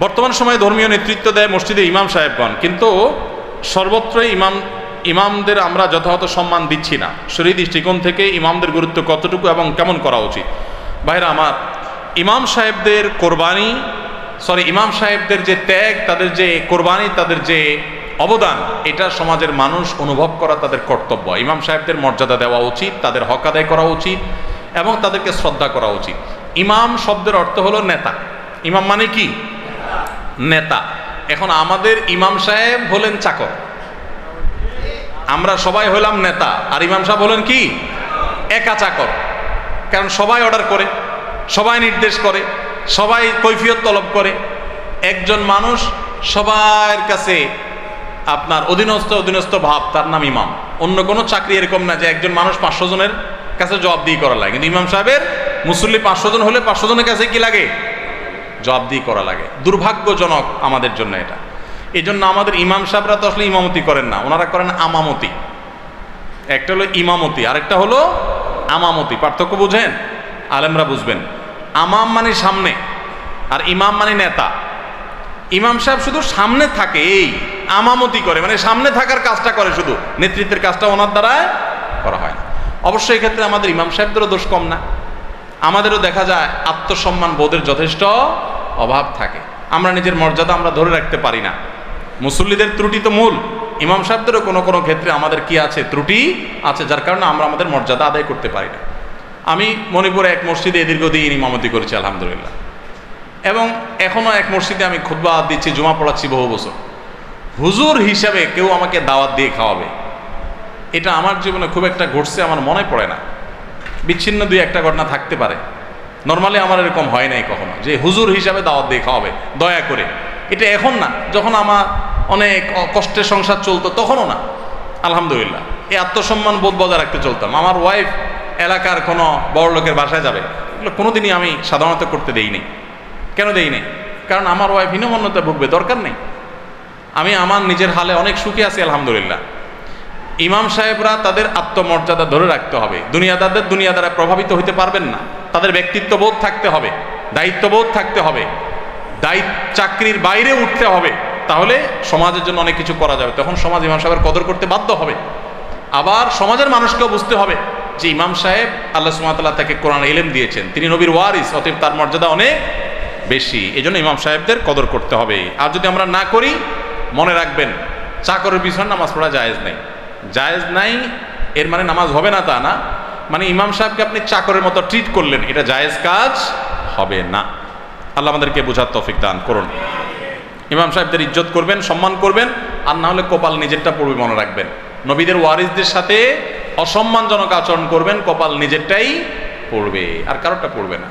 বর্তমান সময়ে ধর্মীয় নেতৃত্ব দেয় মসজিদে ইমাম সাহেবগণ। কিন্তু সর্বত্রই ইমাম, ইমামদের আমরা যথাযথ সম্মান দিচ্ছি না। শরীর দৃষ্টিকোণ থেকে ইমামদের গুরুত্ব কতটুকু এবং কেমন করা উচিত? ভাইরা আমার, ইমাম সাহেবদের কোরবানি, সরি, ইমাম সাহেবদের যে ত্যাগ, তাদের যে কোরবানি, তাদের যে অবদান, এটা সমাজের মানুষ অনুভব করা তাদের কর্তব্য। ইমাম সাহেবদের মর্যাদা দেওয়া উচিত, তাদের হক আদায় করা উচিত এবং তাদেরকে শ্রদ্ধা করা উচিত। ইমাম শব্দের অর্থ হলো নেতা। ইমাম মানে কি? নেতা। এখন আমাদের ইমাম সাহেব হলেন চাকর। আমরা সবাই হলাম নেতা। আর ইমাম সাহেব হলেন কি? একা চাকর। কারণ সবাই অর্ডার করে, সবাই নির্দেশ করে, সবাই কৈফিয়ত তলব করে। একজন মানুষ সবার কাছে আপনার অধীনস্থ অধীনস্থ ভাব, তার নাম ইমাম। অন্য কোনো চাকরি এরকম না যে একজন মানুষ পাঁচশো জনের কাছে জবাব জবাবদিহি করা লাগে। কিন্তু ইমাম সাহেবের মুসল্লি পাঁচশো জন হলে পাঁচশো জনের কাছে কি লাগে? জবাবদিহি করা লাগে। দুর্ভাগ্যজনক আমাদের জন্য এটা। এই জন্য আমাদের ইমাম সাহেবরা তো আসলে ইমামতি করেন না। ওনারা করেন আমামতি। একটা হলো ইমামতি, আরেকটা হলো আমামতি। পার্থক্য বুঝেন? আলেমরা বুঝবেন। আমাম মানে সামনে আর ইমাম মানে নেতা। ইমাম সাহেব শুধু সামনে থাকে, এই আমামতি করে। মানে সামনে থাকার কাজটা করে শুধু। নেতৃত্বের কাজটা ওনার দ্বারায় করা হয় না। অবশ্যই এক্ষেত্রে আমাদের ইমাম সাহেবদেরও দোষ কম না। আমাদেরও দেখা যায় আত্মসম্মান বোধের যথেষ্ট অভাব থাকে। আমরা নিজের মর্যাদা আমরা ধরে রাখতে পারি না। মুসল্লিদের ত্রুটি তো মূল। ইমাম সাহেবদেরও কোনো কোনো ক্ষেত্রে আমাদের কি আছে? ত্রুটি আছে, যার কারণে আমরা আমাদের মর্যাদা আদায় করতে পারি না। আমি মণিপুরে এক মসজিদে দীর্ঘদিন ইমামতি করেছি, আলহামদুলিল্লাহ। এবং এখনও এক মসজিদে আমি খুদ্া দিচ্ছি, জমা পড়াচ্ছি বহু বছর। হুজুর হিসাবে কেউ আমাকে দাওয়াত দিয়ে খাওয়াবে। এটা আমার জীবনে খুব একটা ঘটছে, আমার মনে পড়ে না। বিচ্ছিন্ন দুই একটা ঘটনা থাকতে পারে। নর্মালি আমার এরকম হয় নাই কখনো, যে হুজুর হিসাবে দাওয়াত দিয়ে খাওয়াবে, দয়া করে। এটা এখন না, যখন আমার অনেক কষ্টের সংসার চলতো, তখনও না। আলহামদুলিল্লাহ, এই আত্মসম্মান বোধ বজায় রাখতে চলতাম। আমার ওয়াইফ এলাকার কোনো বড় লোকের বাসায় যাবে, এগুলো কোনোদিনই আমি সাধারণত করতে দেইনি কেন দেইনি কারণ আমার ওয়াইফ হীনমন্যতা ভুগবে, দরকার নেই। আমি আমার নিজের হালে অনেক সুখী আছি, আলহামদুলিল্লাহ। ইমাম সাহেবরা তাদের আত্মমর্যাদা ধরে রাখতে হবে। দুনিয়াদারদের দুনিয়া দ্বারা প্রভাবিত হতে পারবেন না। তাদের ব্যক্তিত্ববোধ থাকতে হবে, দায়িত্ববোধ থাকতে হবে দায়িত্ব চাকরির বাইরে উঠতে হবে। তাহলে সমাজের জন্য অনেক কিছু করা যাবে। তখন সমাজ ইমাম সাহেবের কদর করতে বাধ্য হবে। আবার সমাজের মানুষকেও বুঝতে হবে যে ইমাম সাহেব আল্লাহ সুমাতাল্লাহ তাকে কোরআন এলেম দিয়েছেন। তিনি নবীর ওয়ারিস, অতএব তার মর্যাদা অনেক বেশি। এই জন্য ইমাম সাহেবদের কদর করতে হবে। আর যদি আমরা না করি, মনে রাখবেন, চাকরের পিছনে নামাজ পড়া জায়েজ নেই। জায়েজ নাই, এর মানে নামাজ হবে না তা না। মানে ইমাম সাহেবকে আপনি চাকরের মতো ট্রিট করলেন, এটা জায়েজ কাজ হবে না। আল্লাহ আমাদেরকে বোঝার তফিক দান করুন। ইমাম সাহেবদের ইজ্জত করবেন, সম্মান করবেন, আর না হলে কপাল নিজেরটা পড়বে মনে রাখবেন। নবীদের ওয়ারিসদের সাথে অসম্মানজনক আচরণ করবেন, কপাল নিজেরটাই পড়বে, আর কারোরটা পড়বে না।